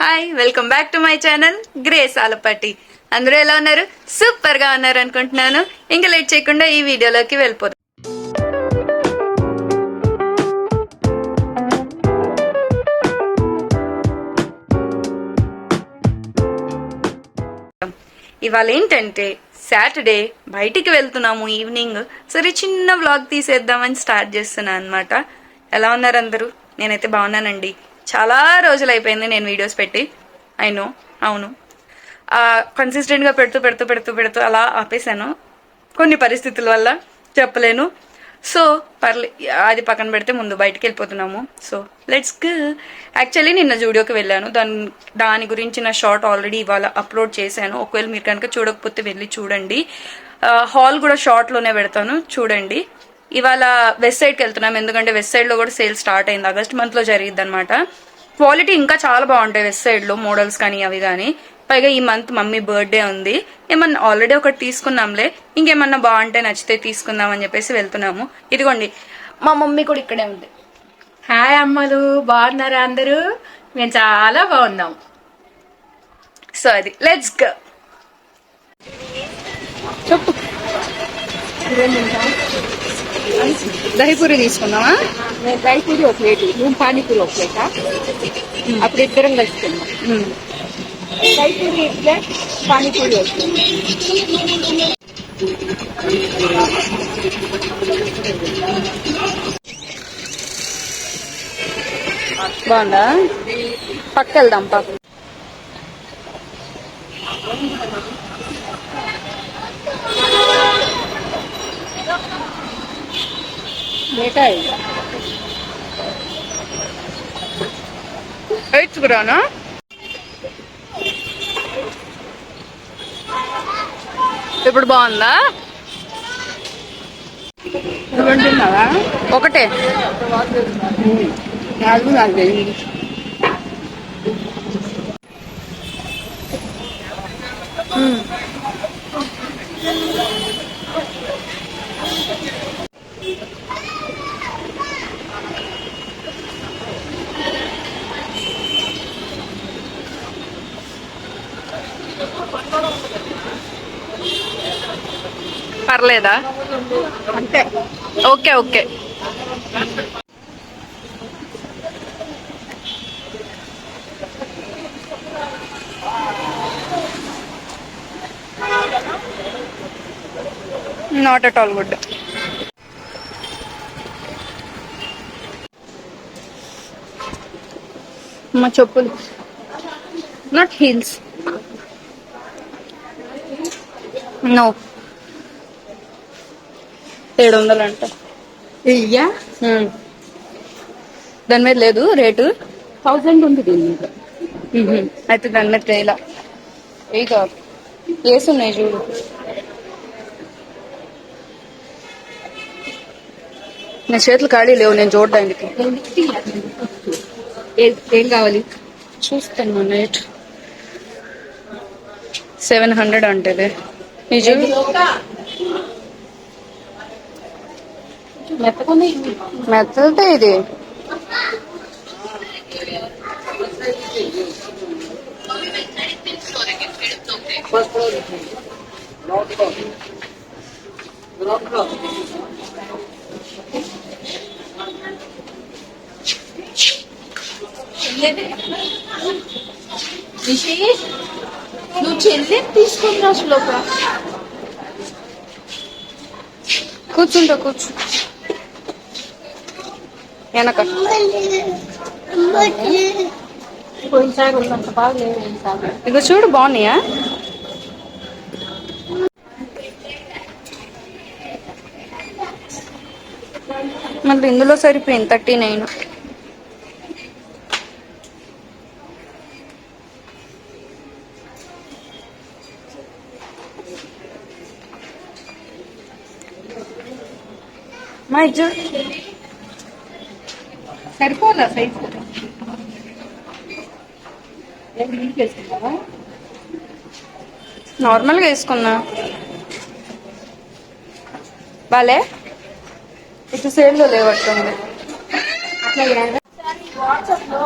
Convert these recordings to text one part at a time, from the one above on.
Hi welcome back to my channel Grace Alapati. అందరూ ఎలా ఉన్నారు? సూపర్గా ఉన్నారు అనుకుంటున్నాను. ఇంకా లేట్ చేయకుండా ఈ వీడియోలోకి వెళ్ళిపోదాం. ఇవాళ ఏంటంటే సాటర్డే బయటికి వెళ్తున్నాము ఈవినింగ్. సరే చిన్న వ్లాగ్ తీసేద్దామని స్టార్ట్ చేస్తున్నాను అనమాట ఎలా ఉన్నారు అందరూ? నేనైతే బాగున్నానండి. చాలా రోజులు అయిపోయింది నేను వీడియోస్ పెట్టి. అయినో అవును. కన్సిస్టెంట్గా పెడుతూ పెడుతూ పెడుతూ పెడుతూ అలా ఆపేశాను. కొన్ని పరిస్థితుల వల్ల చెప్పలేను. సో పర్లే అది పక్కన పెడితే ముందు బయటికి వెళ్ళిపోతున్నాము. సో లెట్స్ యాక్చువల్లీ నిన్న జూడియోకి వెళ్ళాను. దాని దాని గురించి నా షార్ట్ ఆల్రెడీ ఇవాళ అప్లోడ్ చేశాను. ఒకవేళ మీరు కనుక చూడకపోతే వెళ్ళి చూడండి. హాల్ కూడా షార్ట్లోనే పెడతాను. చూడండి. ఇవాళ వెస్ట్ సైడ్కి వెళ్తున్నాం. ఎందుకంటే వెస్ట్ సైడ్లో కూడా సేల్ స్టార్ట్ అయింది. ఆగస్ట్ మంత్లో జరిగిద్ది అనమాట క్వాలిటీ ఇంకా చాలా బాగుంటాయి వెస్ట్ సైడ్లో మోడల్స్ కానీ అవి కానీ. పైగా ఈ మంత్ మమ్మీ బర్త్డే ఉంది. ఏమన్నా ఆల్రెడీ ఒకటి తీసుకున్నాంలే. ఇంకేమన్నా బాగుంటే నచ్చితే తీసుకుందాం అని చెప్పేసి వెళ్తున్నాము. ఇదిగోండి మా మమ్మీ కూడా ఇక్కడే ఉంది. హాయ్ అమ్మలు బాగున్నారా అందరూ? మేము చాలా బాగున్నాం. సో అది లెట్స్ గో చెప్పు. దహిపూరి తీసుకుందామా? నేను రైపూరి ఒక ప్లేట్ నువ్వు పానీపూరి ఒక ప్లేటా? అప్పుడు ఇద్దరం కలుసుకుందాం. ఒక ప్లేట్ పానీపూరి ప్లేట్. బాగుందా? పక్క వెళ్దాం పక్క ప్లేటా ఎయిట్స్కురానా ఇప్పుడు బాగుందా? ఒకటే. నాకు నాకు పర్లేదా? అంతే. Okay okay. Not at all good మా చెప్పులు. నాట్ హీల్స్ నో ఏడు వందలు అంట ఇయ్యా. దాని మీద లేదు రేటు? థౌజండ్ ఉంది దీని మీద. అయితే దాని మీద తేలా ఏ కాదు వేసున్నాయి చూడు. నా చేతులు ఖాళీ లేవు నేను చూడడానికి ఏ- కావాలి? చూస్తాను నైట్ సెవెన్ హండ్రెడ్ అంటేది ఈ చూడు మెత్తకొని మెత్తదే ఇది నిషి నువ్వు చెల్లి తీసుకుంటా శ్లోక కూర్చుంటా కూర్చో వెనక. పోయినసారి చూడు బాగున్నాయా? మళ్ళీ ఇందులో సరిపోయింది థర్టీ నైన్. మా ఇజ్జు. సరిపోలే సైజు? నార్మల్గా వేసుకున్నా. బాలే? ఇటు సైడ్లో లేవట్టుంది. అట్లా వాట్సాప్లో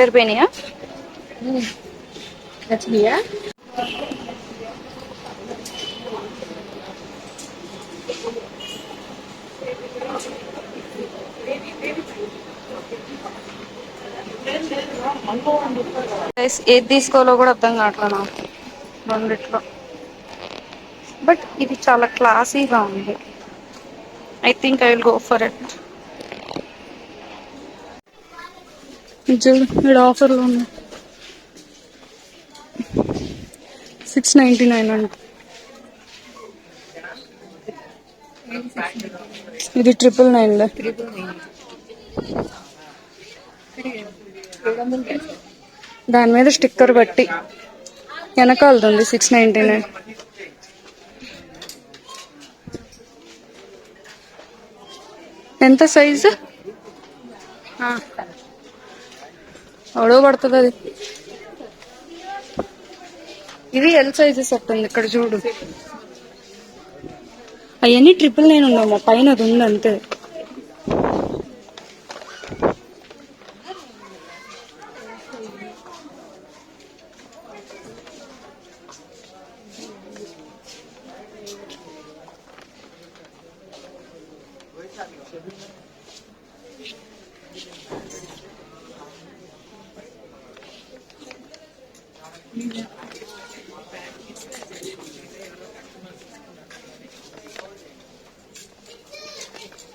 సరిపోయినాయా? నచ్చినాయా? ఏది తీసుకోవాలో కూడా అర్థం కావట్లేదు నాకు? రెండిట్లో. బట్ ఇది చాలా క్లాసీగా ఉంది. I think I will go for it చూడు ఇక్కడ ఆఫర్లో ఉన్నాయి సిక్స్ నైంటీ నైన్ అంట. ఇది ట్రిపుల్ నైన్ దాని మీద స్టిక్కర్ బట్టి వెనకాలది సిక్స్ నైన్టీ నైన్ ఎంత సైజు అడవ పడుతుంది అది ఇది ఎల్ సైజెస్ వస్తుంది ఇక్కడ చూడు. అవన్నీ ట్రిపుల్ నైన్ ఉండవు పైన అది ఉంది అంతే.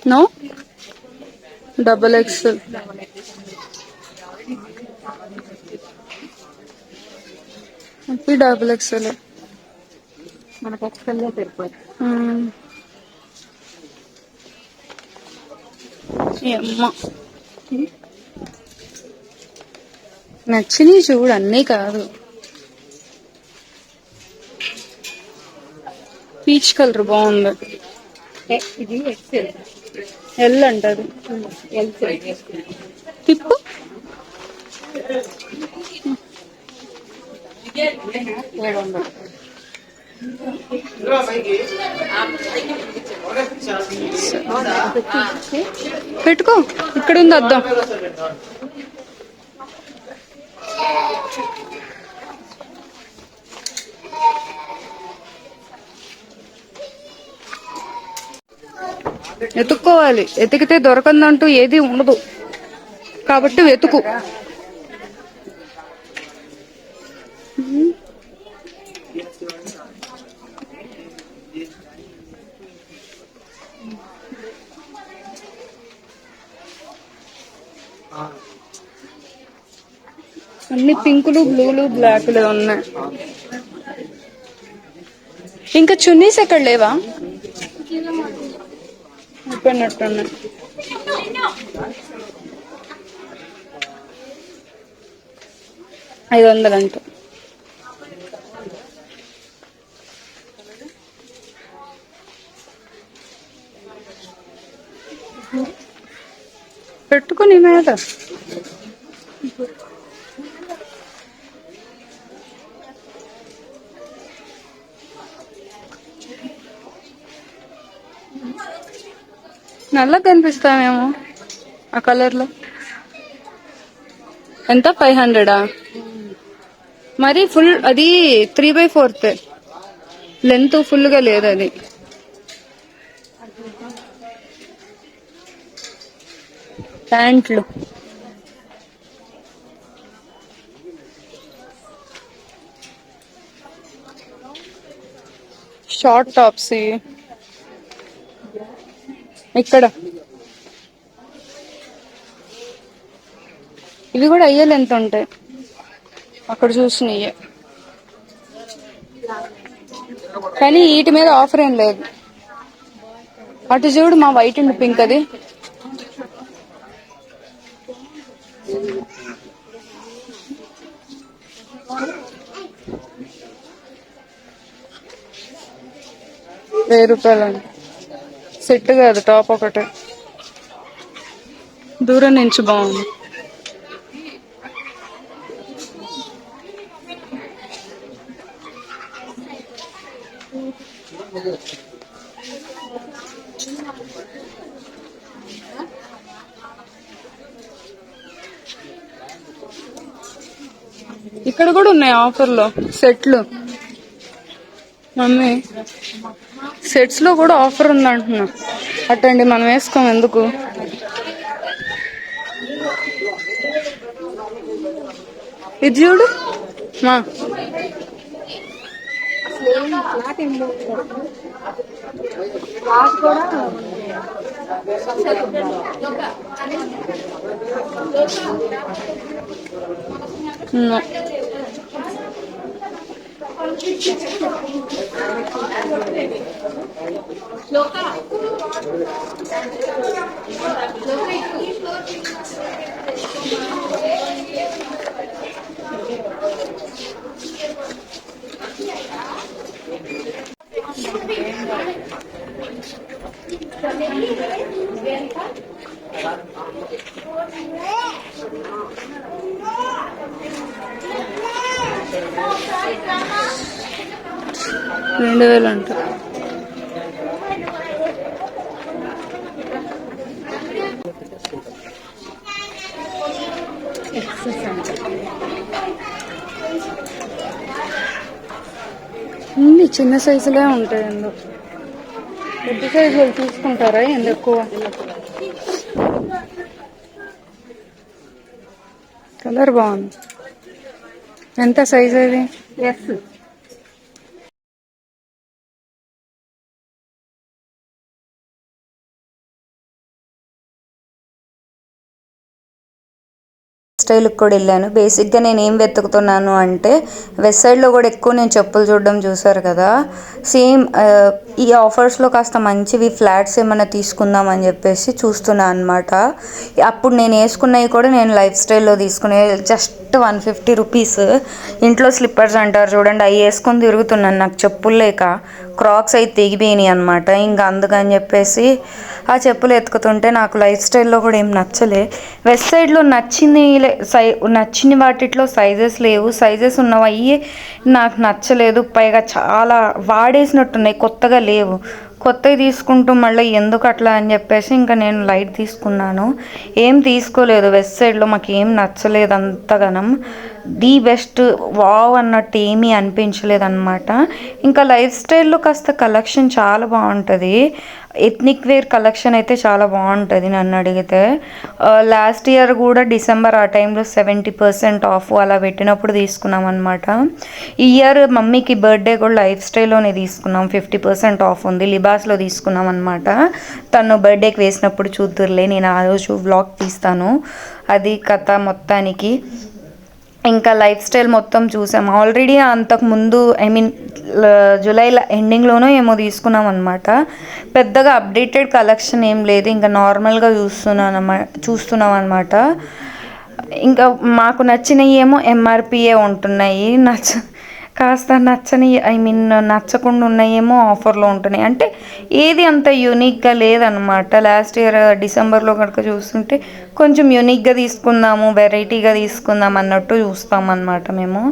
No? Double XL double XL మనకు సరిపోతుంది అమ్మ. నచ్చినవి చూడు అన్నీ కాదు. పీచ్ కలర్ బాగుంది. ఇది ఎక్స్ఎల్ ఎల్ అంటది ఎల్ తిప్పు పెట్టుకో. ఇక్కడ ఉంది అద్దం. ఎతుక్కోవాలి ఎతికితే దొరకందంటూ ఏది ఉండదు. కాబట్టి వెతుకు. అన్ని పింకులు బ్లూలు బ్లాక్లు ఉన్నాయి. ఇంకా చున్నీస్ ఎక్కడ లేవా? అయిపోయినట్టున్నాయి ఐదు వందలు అంట. పెట్టుకుని మీద. నల్లగా కనిపిస్తామేమో ఆ కలర్లో ఎంత? ఫైవ్ హండ్రెడా? మరి ఫుల్ అది త్రీ బై ఫోర్త్. లెంత్ ఫుల్గా లేదు అది. ప్యాంట్లు. Short tops. ఇవి. ఇక్కడ. ఇవి కూడా అయ్యలు ఎంత ఉంటాయి? అక్కడ చూసినవి కానీ వీటి మీద ఆఫర్ ఏం లేదు. అటు చూడు మా వైట్ అండ్ పింక్ అది. వెయ్యి రూపాయలు అండి సెట్ కాదు టాప్ ఒకటి. దూరం నుంచి బాగుంది. ఇక్కడ కూడా ఉన్నాయి ఆఫర్లో సెట్లు. మమ్మీ. సెట్స్లో కూడా ఆఫర్ ఉంది అంటున్నా. అట్టండి మనం వేసుకోం ఎందుకు? ఇది చూడు. మా. కూడా শ্লোকা రెండు వేలు అంట. ఉంది చిన్న సైజులే ఉంటాయి ఎందు పెద్ద సైజులు తీసుకుంటారా? ఎందు ఎక్కువ? కలర్ బాగుంది. ఎంత సైజ్ అది? ఎస్. స్టైల్కి కూడా వెళ్ళాను. బేసిక్గా నేను ఏం వెతుకుతున్నాను అంటే వెస్ట్ సైడ్లో కూడా ఎక్కువ నేను చెప్పులు చూడడం చూసారు కదా. సేమ్ ఈ ఆఫర్స్లో కాస్త మంచివి ఫ్లాట్స్ ఏమైనా తీసుకుందాం అని చెప్పేసి చూస్తున్నా అనమాట అప్పుడు నేను వేసుకున్నవి కూడా నేను లైఫ్ స్టైల్లో తీసుకునే జస్ట్ వన్ ఫిఫ్టీ రూపీస్. ఇంట్లో స్లిప్పర్స్ అంటారు చూడండి అవి వేసుకొని తిరుగుతున్నాను నాకు చెప్పులు లేక. క్రాక్స్ అయితే తెగిపోయినాయి అనమాట ఇంకా అందుకని చెప్పేసి ఆ చెప్పులు ఎత్తుకుతుంటే నాకు లైఫ్ స్టైల్లో కూడా ఏం నచ్చలే. వెస్ట్ సైడ్లో నచ్చింది లే- సై నచ్చిన వాటిట్లో సైజెస్ లేవు. సైజెస్ ఉన్నవి అయ్యి నాకు నచ్చలేదు. పైగా చాలా వాడేసినట్టున్నాయి కొత్తగా లేవు. కొత్తవి తీసుకుంటూ మళ్ళీ ఎందుకు అట్లా అని చెప్పేసి ఇంకా నేను లైట్ తీసుకున్నాను. ఏం తీసుకోలేదు. వెస్ట్ సైడ్లో మాకు ఏం నచ్చలేదు అంతగానం. ది బెస్ట్ వావ్ అన్నట్టు ఏమీ అనిపించలేదు అనమాట ఇంకా లైఫ్ స్టైల్లో కాస్త కలెక్షన్ చాలా బాగుంటుంది. ఎథ్నిక్ వేర్ కలెక్షన్ అయితే చాలా బాగుంటుంది నన్ను అడిగితే. లాస్ట్ ఇయర్ కూడా డిసెంబర్ ఆ టైంలో సెవెంటీ పర్సెంట్ ఆఫ్ అలా పెట్టినప్పుడు తీసుకున్నాం అనమాట ఈ ఇయర్ మమ్మీకి బర్త్డే కూడా లైఫ్ స్టైల్లోనే తీసుకున్నాం. ఫిఫ్టీ పర్సెంట్ ఆఫ్ ఉంది. లిబా లిబాస్లో తీసుకున్నాం అనమాట తను బర్త్డేకి వేసినప్పుడు చూద్దురులే నేను ఆ రోజు వ్లాగ్ తీస్తాను. అది కథ మొత్తానికి. ఇంకా లైఫ్ స్టైల్ మొత్తం చూసాం. ఆల్రెడీ అంతకు ముందు ఐ మీన్ జూలై ఎండింగ్లోనో ఏమో తీసుకున్నాం అనమాట పెద్దగా అప్డేటెడ్ కలెక్షన్ ఏం లేదు ఇంకా నార్మల్గా చూస్తున్నాను అన్నమా చూస్తున్నాం అనమాట ఇంకా మాకు నచ్చినవి ఏమో ఎంఆర్పిఏ ఉంటున్నాయి. నచ్చ కాస్త నచ్చని ఐ మీన్ నచ్చకుండా ఉన్నాయేమో ఆఫర్లో ఉంటున్నాయి. అంటే ఏది అంత యూనిక్గా లేదనమాట లాస్ట్ ఇయర్ డిసెంబర్లో కనుక చూస్తుంటే కొంచెం యూనిక్గా తీసుకుందాము వెరైటీగా తీసుకుందాం అన్నట్టు చూస్తాం అన్నమాట మేము.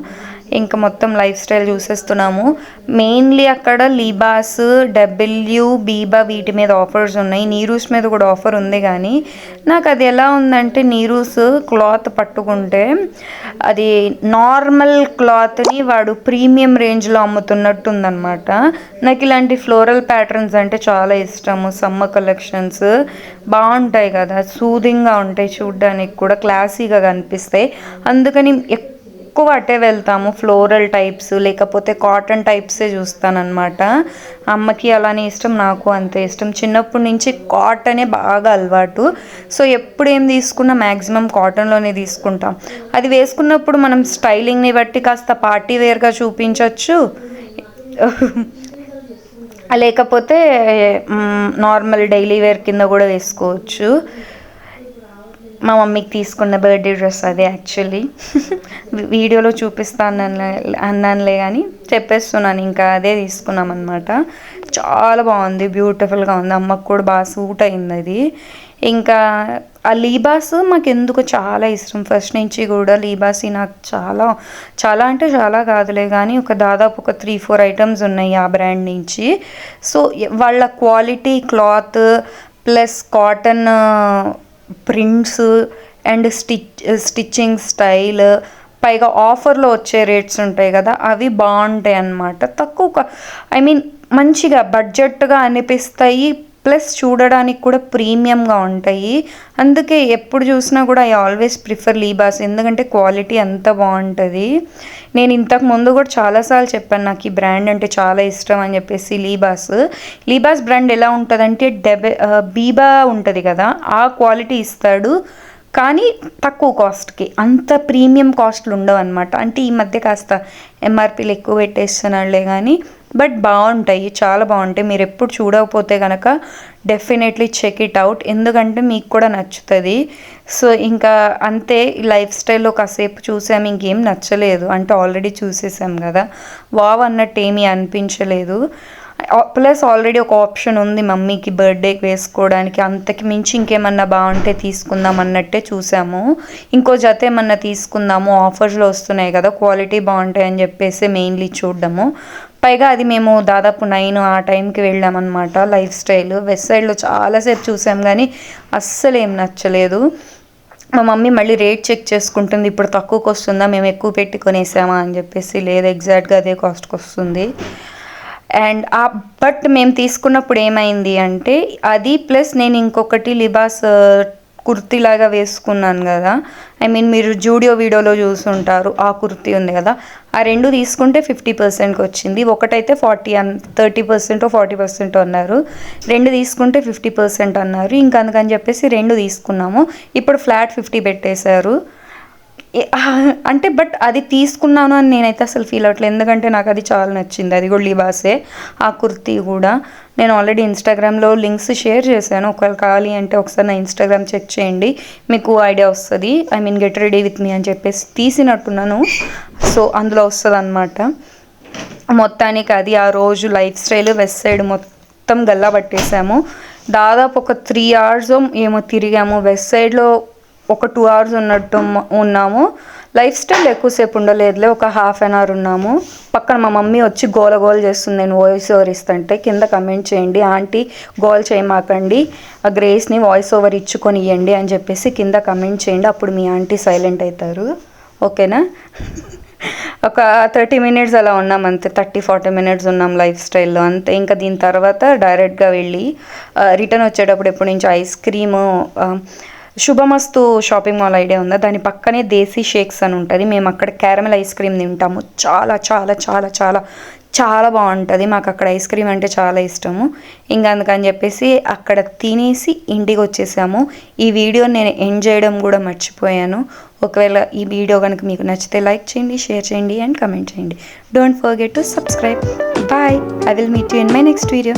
ఇంకా మొత్తం లైఫ్ స్టైల్ చూసేస్తున్నాము. మెయిన్లీ అక్కడ లీబాస్ డబ్ల్యూ బీబా వీటి మీద ఆఫర్స్ ఉన్నాయి. నీరూస్ మీద కూడా ఆఫర్ ఉంది కానీ నాకు అది ఎలా ఉందంటే నీరూస్ క్లాత్ పట్టుకుంటే అది నార్మల్ క్లాత్ని వాడు ప్రీమియం రేంజ్లో అమ్ముతున్నట్టు ఉందన్నమాట నాకు ఇలాంటి ఫ్లోరల్ ప్యాటర్న్స్ అంటే చాలా ఇష్టము. సమ్మర్ కలెక్షన్స్ బాగుంటాయి కదా. సూదింగ్గా ఉంటాయి చూడడానికి కూడా క్లాసీగా కనిపిస్తాయి. అందుకని ఎక్కువ ఎక్కువ అటే వెళ్తాము ఫ్లోరల్ టైప్స్ లేకపోతే కాటన్ టైప్సే చూస్తానన్నమాట. అమ్మకి అలానే ఇష్టం నాకు అంతే ఇష్టం. చిన్నప్పటి నుంచి కాటనే బాగా అలవాటు. సో ఎప్పుడు ఏం తీసుకున్నా మ్యాక్సిమం కాటన్లోనే తీసుకుంటాం. అది వేసుకున్నప్పుడు మనం స్టైలింగ్ని బట్టి కాస్త పార్టీ వేర్గా చూపించవచ్చు లేకపోతే నార్మల్ డైలీ వేర్ కింద కూడా వేసుకోవచ్చు. మా మమ్మీకి తీసుకున్న బర్త్డే డ్రెస్ అదే యాక్చువల్లీ. వీడియోలో చూపిస్తాను అన్నానులే కానీ చెప్పేస్తున్నాను ఇంకా అదే తీసుకున్నాం అనమాట చాలా బాగుంది బ్యూటిఫుల్గా ఉంది అమ్మకు కూడా బాగా సూట్ అయింది అది. ఇంకా ఆ లీబాస్ మాకు ఎందుకు చాలా ఇష్టం. ఫస్ట్ నుంచి కూడా లీబాస్ నాకు చాలా చాలా అంటే చాలా కాదులే కానీ ఒక దాదాపు ఒక త్రీ ఫోర్ ఐటమ్స్ ఉన్నాయి ఆ బ్రాండ్ నుంచి. సో వాళ్ళ quality cloth plus cotton prints and stitch stitching style. పైగా ఆఫర్లో వచ్చే రేట్స్ ఉంటాయి కదా అవి బాగుంటాయి అన్నమాట. తక్కువ ఐ మీన్ మంచిగా బడ్జెట్గా అనిపిస్తాయి ప్లస్ చూడడానికి కూడా ప్రీమియంగా ఉంటాయి. అందుకే ఎప్పుడు చూసినా కూడా ఐ ఆల్వేస్ ప్రిఫర్ లీబాస్. ఎందుకంటే క్వాలిటీ అంత బాగుంటుంది. నేను ఇంతకు ముందు కూడా చాలాసార్లు చెప్పాను నాకు ఈ బ్రాండ్ అంటే చాలా ఇష్టం అని చెప్పేసి లీబాస్. లీబాస్ బ్రాండ్ ఎలా ఉంటుందంటే డెబె బీబా ఉంటుంది కదా ఆ క్వాలిటీ ఇస్తాడు. కానీ తక్కువ కాస్ట్కి అంత ప్రీమియం కాస్ట్లు ఉండవు అనమాట అంటే ఈ మధ్య కాస్త ఎంఆర్పీలు ఎక్కువ పెట్టేస్తున్నాడులే కానీ బట్ బాగుంటాయి చాలా బాగుంటాయి. మీరు ఎప్పుడు చూడకపోతే కనుక డెఫినెట్లీ చెక్ ఇట్ అవుట్. ఎందుకంటే మీకు కూడా నచ్చుతుంది. సో ఇంకా అంతే లైఫ్ స్టైల్లో కాసేపు చూసాము ఇంకేం నచ్చలేదు. అంటే ఆల్రెడీ చూసేసాం కదా. వావ్ అన్నట్టు ఏమీ అనిపించలేదు. ప్లస్ ఆల్రెడీ ఒక ఆప్షన్ ఉంది మమ్మీకి బర్త్డేకి వేసుకోవడానికి. అంతకి మించి ఇంకేమన్నా బాగుంటే తీసుకుందాం అన్నట్టే చూసాము. ఇంకో జత ఏమన్నా తీసుకుందాము. ఆఫర్స్లో వస్తున్నాయి కదా క్వాలిటీ బాగుంటాయి అని చెప్పేసి మెయిన్లీ చూడడము. పైగా అది మేము దాదాపు నైన్ ఆ టైంకి వెళ్ళామన్నమాట లైఫ్ స్టైల్. వెస్ట్ సైడ్లో చాలాసేపు చూసాం కానీ అస్సలు ఏం నచ్చలేదు. మా మమ్మీ మళ్ళీ రేట్ చెక్ చేసుకుంటుంది ఇప్పుడు తక్కువకి వస్తుందా మేము ఎక్కువ పెట్టి కొనేసామా అని చెప్పేసి లేదు ఎగ్జాక్ట్గా అదే కాస్ట్కి వస్తుంది. అండ్ ఆ బట్ మేము తీసుకున్నప్పుడు ఏమైంది అంటే అది ప్లస్ నేను ఇంకొకటి లిబాస్ కుర్తీలాగా వేసుకున్నాను కదా. ఐ మీన్ మీరు జూడియో వీడియోలో చూసుంటారు ఆ కుర్తీ ఉంది కదా. ఆ రెండు తీసుకుంటే ఫిఫ్టీ పర్సెంట్కి వచ్చింది. ఒకటైతే ఫార్టీ అన్ థర్టీ పర్సెంట్ ఫార్టీ పర్సెంట్ అన్నారు. రెండు తీసుకుంటే ఫిఫ్టీ పర్సెంట్ అన్నారు. ఇంకా అందుకని చెప్పేసి రెండు తీసుకున్నాము. ఇప్పుడు ఫ్లాట్ ఫిఫ్టీ పెట్టేశారు. అంటే బట్ అది తీసుకున్నాను అని నేనైతే అసలు ఫీల్ అవ్వట్లేదు. ఎందుకంటే నాకు అది చాలా నచ్చింది. అది కూడా లిబాసే. ఆ కుర్తీ కూడా. నేను ఆల్రెడీ ఇన్స్టాగ్రామ్లో లింక్స్ షేర్ చేశాను. ఒకవేళ కావాలి అంటే ఒకసారి నా ఇన్స్టాగ్రామ్ చెక్ చేయండి. మీకు ఐడియా వస్తుంది. I mean get ready with me అని చెప్పేసి తీసినట్టున్నాను. సో అందులో వస్తుంది అనమాట మొత్తానికి అది ఆ రోజు లైఫ్ స్టైల్ వెస్ట్ సైడ్ మొత్తం గల్లా పట్టేసాము. దాదాపు ఒక త్రీ అవర్స్ ఏమో తిరిగాము. వెస్ట్ సైడ్లో ఒక టూ అవర్స్ ఉన్నట్టు ఉన్నాము. లైఫ్ స్టైల్ ఎక్కువసేపు ఉండలేదులే ఒక హాఫ్ అన్ అవర్ ఉన్నాము. పక్కన మా మమ్మీ వచ్చి గోల గోల చేస్తుంది నేను వాయిస్ ఓవర్ ఇస్తుంటే కింద కమెంట్ చేయండి ఆంటీ గోల్ చేయమాకండి ఆ గ్రేస్ని వాయిస్ ఓవర్ ఇచ్చుకొని ఇవ్వండి అని చెప్పేసి కింద కమెంట్ చేయండి అప్పుడు మీ ఆంటీ సైలెంట్ అవుతారు ఓకేనా? ఒక థర్టీ మినిట్స్ అలా ఉన్నాం అంతే థర్టీ ఫార్టీ మినిట్స్ ఉన్నాం లైఫ్ స్టైల్లో అంతే. ఇంకా దీని తర్వాత డైరెక్ట్గా వెళ్ళి రిటర్న్ వచ్చేటప్పుడు ఎప్పటి నుంచి ice cream Shubhamastu shopping mall idea ఉందా? దాని పక్కనే దేశీ షేక్స్ అని ఉంటుంది. మేము అక్కడ క్యారమెల్ ఐస్ క్రీమ్ తింటాము. చాలా చాలా చాలా చాలా చాలా బాగుంటుంది. మాకు అక్కడ ఐస్ క్రీమ్ అంటే చాలా ఇష్టము. ఇంకా అందుకని చెప్పేసి అక్కడ తినేసి ఇంటికి వచ్చేసాము. ఈ వీడియో నేను ఎండ్ చేయడం కూడా మర్చిపోయాను. ఒకవేళ ఈ వీడియో కనుక మీకు నచ్చితే లైక్ చేయండి షేర్ చేయండి అండ్ కమెంట్ చేయండి. Don't forget to subscribe bye I will meet you in my next video